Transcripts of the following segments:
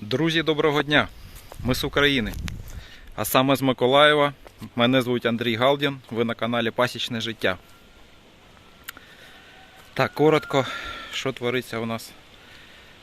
Друзі, доброго дня! Ми з України, а саме з Миколаєва. Мене звуть Андрій Галдін, ви на каналі Пасічне життя. Так, коротко, що твориться у нас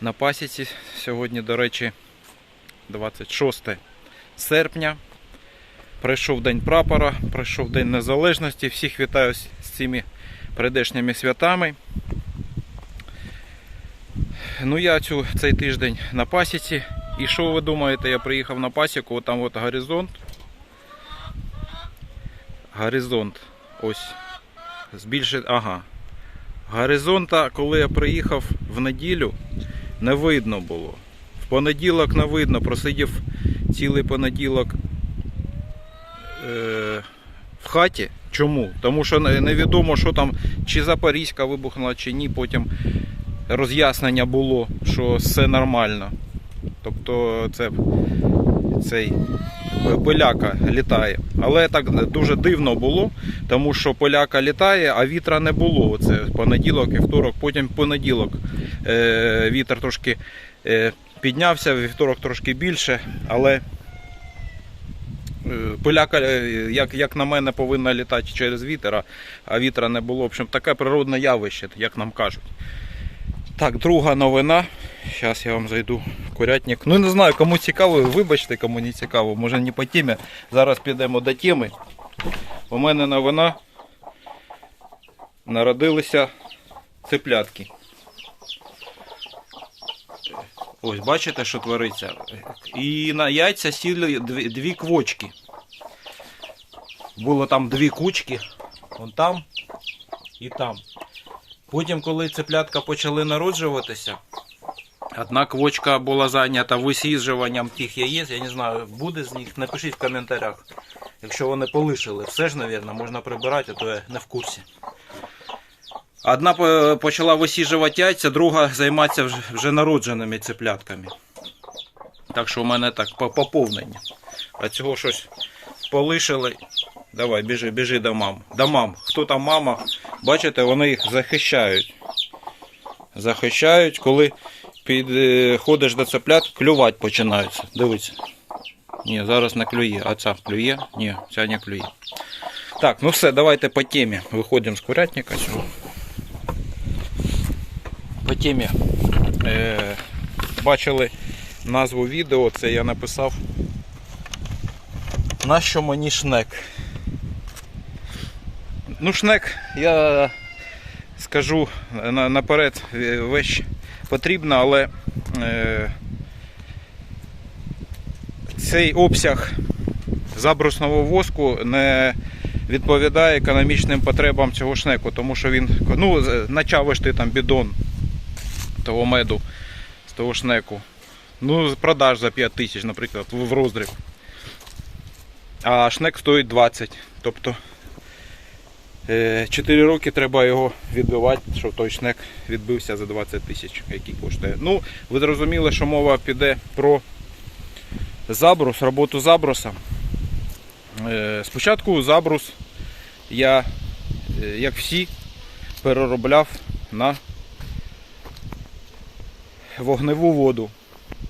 на пасіці. Сьогодні, до речі, 26 серпня. Прийшов День прапора, прийшов День Незалежності. Всіх вітаю з цими прийдешніми святами. Ну я цю, цей тиждень на пасіці. І що ви думаєте, я приїхав на пасіку, от там от горизонт. Горизонт. Ось. Збільшить. Ага. Горизонта, коли я приїхав в неділю, не видно було. В понеділок не видно, просидів цілий понеділок е, в хаті. Чому? Тому що не- невідомо, що там, чи Запорізька вибухнула, чи ні. Потім роз'яснення було, що все нормально. Тобто це цей поляка літає. Але так дуже дивно було, тому що поляка літає, а вітра не було. Це понеділок і вівторок, потім понеділок е, вітер трошки е, піднявся, вівторок трошки більше, але е, поляка, е, як, як на мене, повинна літати через вітер, а- вітра не було. В общем, таке природне явище, як нам кажуть. Так, друга новина. Зараз я вам зайду в курятник. Ну не знаю, кому цікаво, вибачте, кому не цікаво, може не по темі. Зараз підемо до теми. У мене новина. Народилися цеплятки. Ось, бачите, що твориться? І на яйця сіли дві, дві квочки. Було там дві кучки. Вон там і там. Потім, коли цеплятка почали народжуватися, одна квочка була зайнята висіджуванням тих яєць. Я не знаю, буде з них. Напишіть в коментарях. Якщо вони полишили, все ж, мабуть, можна прибирати, а то я не в курсі. Одна почала висіджувати яйця, друга займатися вже народженими цеплятками. Так що у мене так поповнення. А цього щось полишили. Давай, біжи, біжи до мам. До мам. Хто там мама? Бачите, вони їх захищають. Захищають, коли підходиш до цеплят, клювати починаються. Дивіться. Ні, зараз не клює. А ця клює? Ні, ця не клює. Так, ну все, давайте по темі. Виходимо з курятника. По темі. Е, бачили назву відео, це я написав. Нащо мені шнек? Ну, шнек, я скажу наперед, е, вещь потрібна, але е, цей обсяг забрусного воску не відповідає економічним потребам цього шнеку, тому що він, ну, начавиш ти там бідон того меду з того шнеку. Ну, продаж за 5 тисяч, наприклад, в роздріб. А шнек стоїть 20. Тобто 4 роки треба його відбивати, щоб той шнек відбився за 20 тисяч, який коштує. Ну, ви зрозуміли, що мова піде про забрус, роботу забруса. Е, Спочатку забрус я, е, як всі, переробляв на вогневу воду.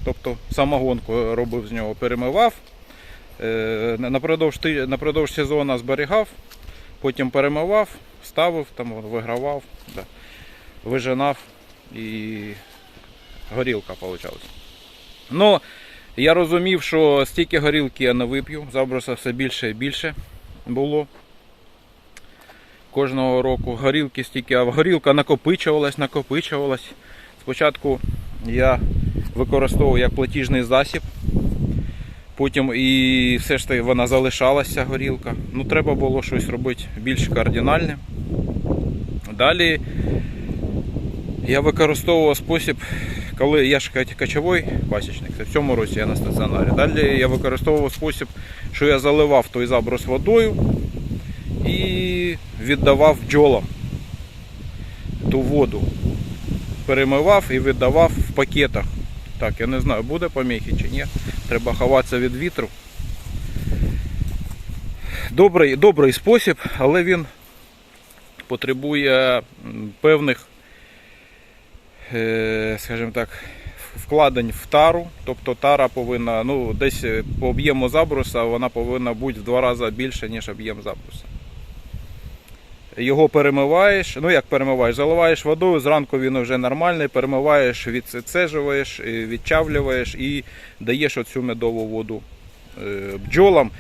Тобто самогонку робив з нього, перемивав. Е, Напродовж, напродовж сезону зберігав, потім перемивав, ставив, там вигравав, да, вижинав і горілка вийшла. Ну, я розумів, що стільки горілки я не вип'ю, заброса все більше і більше було. Кожного року горілки стільки, а горілка накопичувалась, накопичувалась. Спочатку я використовував як платіжний засіб. Потім і все ж таки вона залишалася горілка. Ну, треба було щось робити більш кардинальне. Далі я використовував спосіб, коли я ж качовий пасічник, це в цьому році я на стаціонарі. Далі я використовував спосіб, що я заливав той заброс водою і віддавав бджолам ту воду. Перемивав і віддавав в пакетах. Так, я не знаю, буде поміхи чи ні. Треба ховатися від вітру. Добрий, добрий спосіб, але він потребує певних, е, скажімо так, вкладень в тару, тобто тара повинна, ну, десь по об'єму забруса вона повинна бути в два рази більше, ніж об'єм забруса. Його перемиваєш, ну як перемиваєш, заливаєш водою, зранку він вже нормальний, перемиваєш, відцежуєш, е, відчавлюєш і даєш оцю медову воду е, бджолам.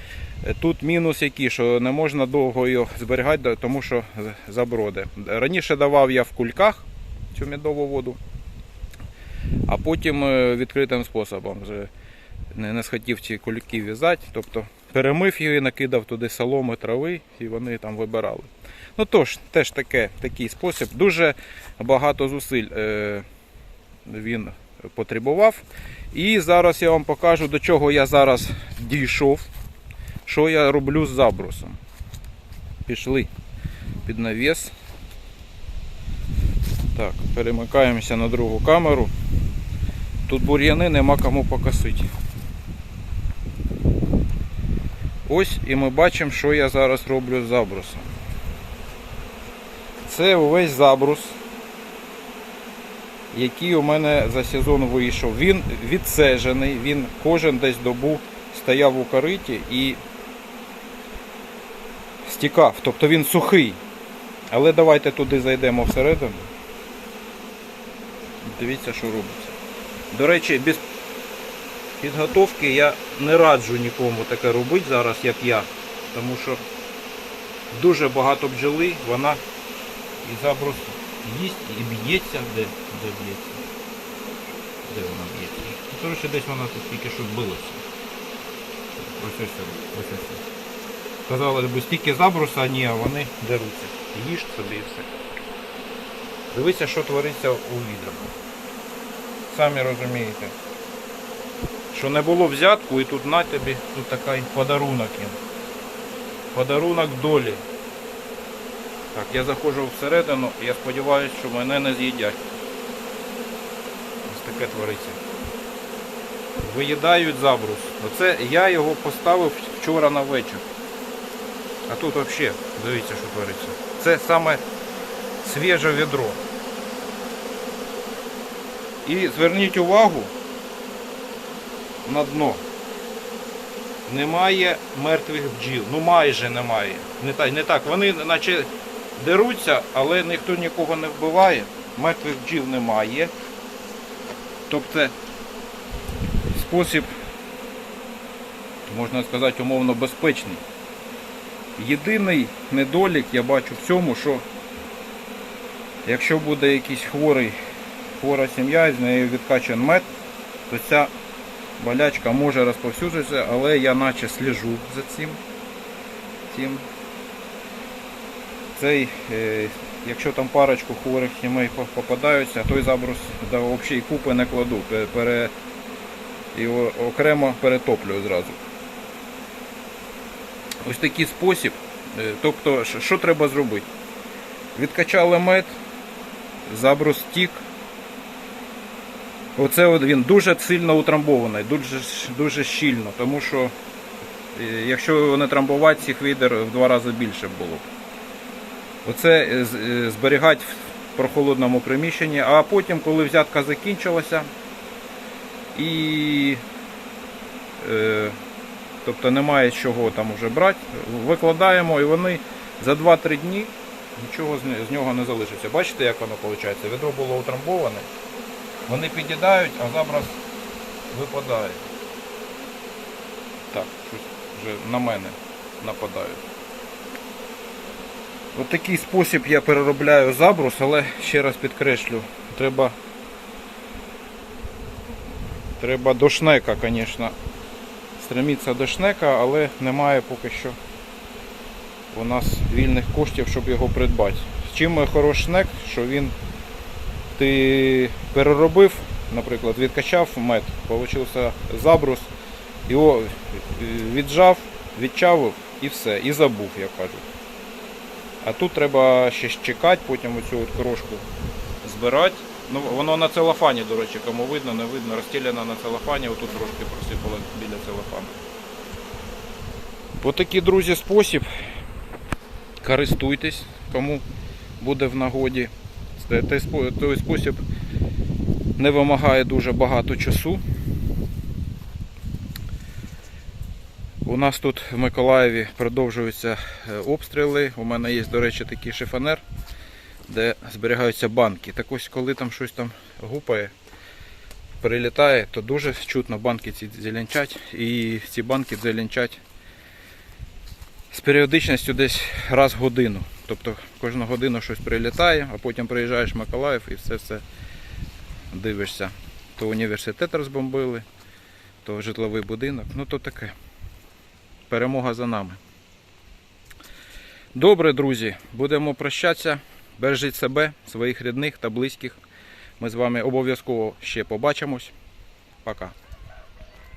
Е, Тут мінус який, що не можна довго його зберігати, тому що заброди. Раніше давав я в кульках цю медову воду, а потім відкритим способом. Не схотів ці кульки в'язати, тобто перемив її, накидав туди соломи, трави і вони там вибирали. Ну тож, теж таке, такий спосіб. Дуже багато зусиль е, він потребував. І зараз я вам покажу, до чого я зараз дійшов, що я роблю з забрусом. Пішли під навіс. Так, перемикаємося на другу камеру. Тут бур'яни нема кому покосити. Ось і ми бачимо, що я зараз роблю з забрусом. Це увесь забрус, який у мене за сезон вийшов. Він відсежений, він кожен десь добу стояв у кориті і стікав. Тобто він сухий. Але давайте туди зайдемо всередину. Дивіться, що робиться. До речі, без підготовки я не раджу нікому таке робити зараз, як я. Тому що дуже багато бджоли, вона і заброс їсть і б'ється. Де, де б'ється? Де вона б'ється? Ну, коротше, десь вона тут тільки що билася. Ось ось ось ось. Казали б, стільки забруса, ні, а вони деруться. Їж собі і все. Дивіться, що твориться у відрах. Самі розумієте. Що не було взятку і тут на тобі тут такий подарунок їм. Подарунок долі. Так, я заходжу всередину, я сподіваюся, що мене не з'їдять. Ось таке твориться. Виїдають забрус. Оце я його поставив вчора на вечір. А тут взагалі, дивіться, що твориться. Це саме свіже відро. І зверніть увагу на дно. Немає мертвих бджіл. Ну майже немає. Не так, не так. Вони наче деруться, але ніхто нікого не вбиває. Мертвих бджіл немає. Тобто спосіб, можна сказати, умовно безпечний. Єдиний недолік я бачу в цьому, що якщо буде якийсь хворий, хвора сім'я, з нею відкачан мед, то ця болячка може розповсюджуватися, але я наче сліжу за цим. Цей, е, якщо там парочку хворих сімей попадаються, той забрус до общої купи не кладу, пере, його окремо перетоплюю зразу. Ось такий спосіб. Е, Тобто, що- треба зробити? Відкачали мед, забрус тік. Оце він дуже сильно утрамбований, дуже, дуже щільно, тому що е, якщо не трамбувати, цих відер в два рази більше було б. Оце е, е, зберігати в прохолодному приміщенні, а потім, коли взятка закінчилася, і е, тобто немає чого там вже брати, викладаємо і вони за 2-3 дні нічого з нього не залишиться. Бачите, як воно виходить? Відро було утрамбоване. Вони під'їдають, а забраз випадає. Так, щось вже на мене нападають. От такий спосіб я переробляю забрус, але ще раз підкреслю, треба, треба до шнека, звісно, стремитися до шнека, але немає поки що у нас вільних коштів, щоб його придбати. З чим хороший шнек, що він ти переробив, наприклад, відкачав мед, получився забрус, його віджав, відчавив і все, і забув, як кажуть. А тут треба ще чекати, потім оцю от крошку збирати. Ну, воно на целофані, до речі, кому видно, не видно, розстеляно на целофані, отут трошки просипали біля целофану. Ось такий, друзі, спосіб. Користуйтесь, кому буде в нагоді. Той спосіб не вимагає дуже багато часу. У нас тут в Миколаєві продовжуються е, обстріли. У мене є, до речі, такий шифонер, де зберігаються банки. Так ось, коли там щось там гупає, прилітає, то дуже чутно банки ці зеленчать. І ці банки зеленчать з періодичністю десь раз в годину. Тобто кожну годину щось прилітає, а потім приїжджаєш в Миколаїв і все все дивишся. То університет розбомбили, то житловий будинок. Ну то таке. Перемога за нами. Добре, друзі, будемо прощатися. Бережіть себе, своїх рідних та близьких. Ми з вами обов'язково ще побачимось. Пока.